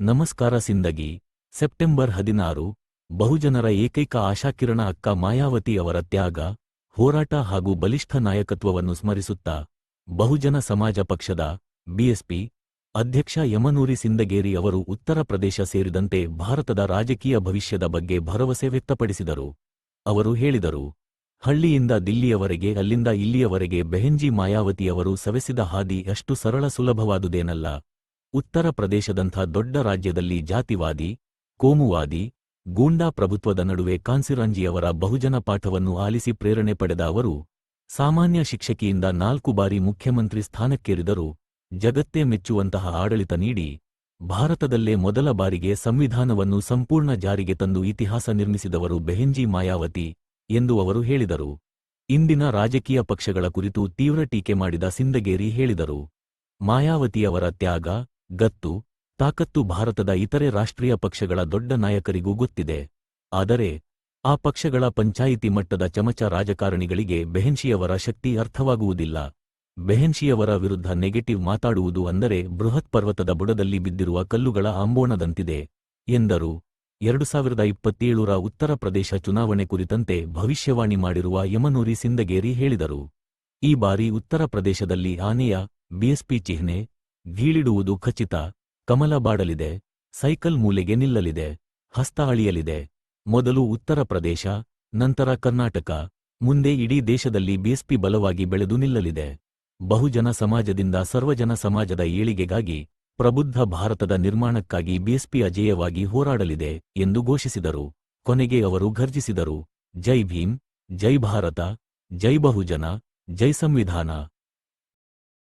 ನಮಸ್ಕಾರ ಸಿಂದಗಿ. ಸೆಪ್ಟೆಂಬರ್ ಹದಿನಾರು, ಬಹುಜನರ ಏಕೈಕ ಆಶಾಕಿರಣ ಅಕ್ಕ ಮಾಯಾವತಿ ಅವರ ತ್ಯಾಗ, ಹೋರಾಟ ಹಾಗೂ ಬಲಿಷ್ಠ ನಾಯಕತ್ವವನ್ನು ಸ್ಮರಿಸುತ್ತಾ ಬಹುಜನ ಸಮಾಜ ಪಕ್ಷದ ಬಿಎಸ್ಪಿ ಅಧ್ಯಕ್ಷ ಯಮನೂರಿ ಸಿಂದಗೇರಿ ಅವರು ಉತ್ತರ ಪ್ರದೇಶ ಸೇರಿದಂತೆ ಭಾರತದ ರಾಜಕೀಯ ಭವಿಷ್ಯದ ಬಗ್ಗೆ ಭರವಸೆ ವ್ಯಕ್ತಪಡಿಸಿದರು. ಅವರು ಹೇಳಿದರು, ಹಳ್ಳಿಯಿಂದ ದಿಲ್ಲಿಯವರೆಗೆ, ಅಲ್ಲಿಂದ ಇಲ್ಲಿಯವರೆಗೆ ಬೆಹೆಂಜಿ ಮಾಯಾವತಿಯವರು ಸವೆಸಿದ ಹಾದಿ ಅಷ್ಟು ಸರಳ ಸುಲಭವಾದುದೇನಲ್ಲ. ಉತ್ತರ ಪ್ರದೇಶದಂಥ ದೊಡ್ಡ ರಾಜ್ಯದಲ್ಲಿ ಜಾತಿವಾದಿ, ಕೋಮುವಾದಿ, ಗೂಂಡಾ ಪ್ರಭುತ್ವದ ನಡುವೆ ಕಾನ್ಸಿರಾಂಜಿಯವರ ಬಹುಜನ ಪಾಠವನ್ನು ಆಲಿಸಿ ಪ್ರೇರಣೆ ಪಡೆದ ಅವರು, ಸಾಮಾನ್ಯ ಶಿಕ್ಷಕಿಯಿಂದ ನಾಲ್ಕು ಬಾರಿ ಮುಖ್ಯಮಂತ್ರಿ ಸ್ಥಾನಕ್ಕೇರಿದರು ಜಗತ್ತೇ ಮೆಚ್ಚುವಂತಹ ಆಡಳಿತ ನೀಡಿ, ಭಾರತದಲ್ಲೇ ಮೊದಲ ಬಾರಿಗೆ ಸಂವಿಧಾನವನ್ನು ಸಂಪೂರ್ಣ ಜಾರಿಗೆ ತಂದು ಇತಿಹಾಸ ನಿರ್ಮಿಸಿದವರು ಬೆಹೆಂಜಿ ಮಾಯಾವತಿ ಎಂದು ಅವರು ಹೇಳಿದರು. ಇಂದಿನ ರಾಜಕೀಯ ಪಕ್ಷಗಳ ಕುರಿತು ತೀವ್ರ ಟೀಕೆ ಮಾಡಿದ ಸಿಂದಗೇರಿ ಹೇಳಿದರು. ಮಾಯಾವತಿಯವರ ತ್ಯಾಗ ಗತ್ತು, ತಾಕತ್ತು ಭಾರತದ ಇತರೆ ರಾಷ್ಟ್ರೀಯ ಪಕ್ಷಗಳ ದೊಡ್ಡ ನಾಯಕರಿಗೂ ಗೊತ್ತಿದೆ. ಆದರೆ, ಆ ಪಕ್ಷಗಳ ಪಂಚಾಯಿತಿ ಮಟ್ಟದ ಚಮಚ ರಾಜಕಾರಣಿಗಳಿಗೆ ಬೆಹೆನ್ಶಿಯವರ ಶಕ್ತಿ ಅರ್ಥವಾಗುವುದಿಲ್ಲ. ಬೆಹೆನ್ಶಿಯವರ ವಿರುದ್ಧ ನೆಗೆಟಿವ್ ಮಾತಾಡುವುದು ಅಂದರೆ ಬೃಹತ್ ಪರ್ವತದ ಬುಡದಲ್ಲಿ ಬಿದ್ದಿರುವ ಕಲ್ಲುಗಳ ಆಂಬೋಣದಂತಿದೆ, ಎಂದರು. ಎರಡು ಸಾವಿರದ ಇಪ್ಪತ್ತೇಳರ ಉತ್ತರ ಪ್ರದೇಶ ಚುನಾವಣೆ ಕುರಿತಂತೆ ಭವಿಷ್ಯವಾಣಿ ಮಾಡಿರುವ ಯಮನೂರಿ ಸಿಂದಗೇರಿ ಹೇಳಿದರು. ಈ ಬಾರಿ ಉತ್ತರ ಪ್ರದೇಶದಲ್ಲಿ ಆನೆಯ ಬಿಎಸ್ಪಿ ಚಿಹ್ನೆ ಗೀಳಿಡುವುದು ಖಚಿತ. ಕಮಲ ಬಾಡಲಿದೆ. ಸೈಕಲ್ ಮೂಲೆಗೆ ನಿಲ್ಲಲಿದೆ. ಹಸ್ತ ಅಳಿಯಲಿದೆ. ಮೊದಲು ಉತ್ತರ ಪ್ರದೇಶ, ನಂತರ ಕರ್ನಾಟಕ. ಮುಂದೆ ಇಡೀ ದೇಶದಲ್ಲಿ ಬಿಎಸ್ಪಿ ಬಲವಾಗಿ ಬೆಳೆದು ನಿಲ್ಲಲಿದೆ. ಬಹುಜನ ಸಮಾಜದಿಂದ ಸರ್ವಜನ ಸಮಾಜದ ಏಳಿಗೆಗಾಗಿ ಪ್ರಬುದ್ಧ ಭಾರತದ ನಿರ್ಮಾಣಕ್ಕಾಗಿ ಬಿಎಸ್ಪಿ ಅಜೇಯವಾಗಿ ಹೋರಾಡಲಿದೆ ಎಂದು ಘೋಷಿಸಿದರು. ಕೊನೆಗೆ ಅವರು ಘರ್ಜಿಸಿದರು. ಜೈ ಭೀಮ್, ಜೈ ಭಾರತ, ಜೈ ಬಹುಜನ, ಜೈ ಸಂವಿಧಾನ.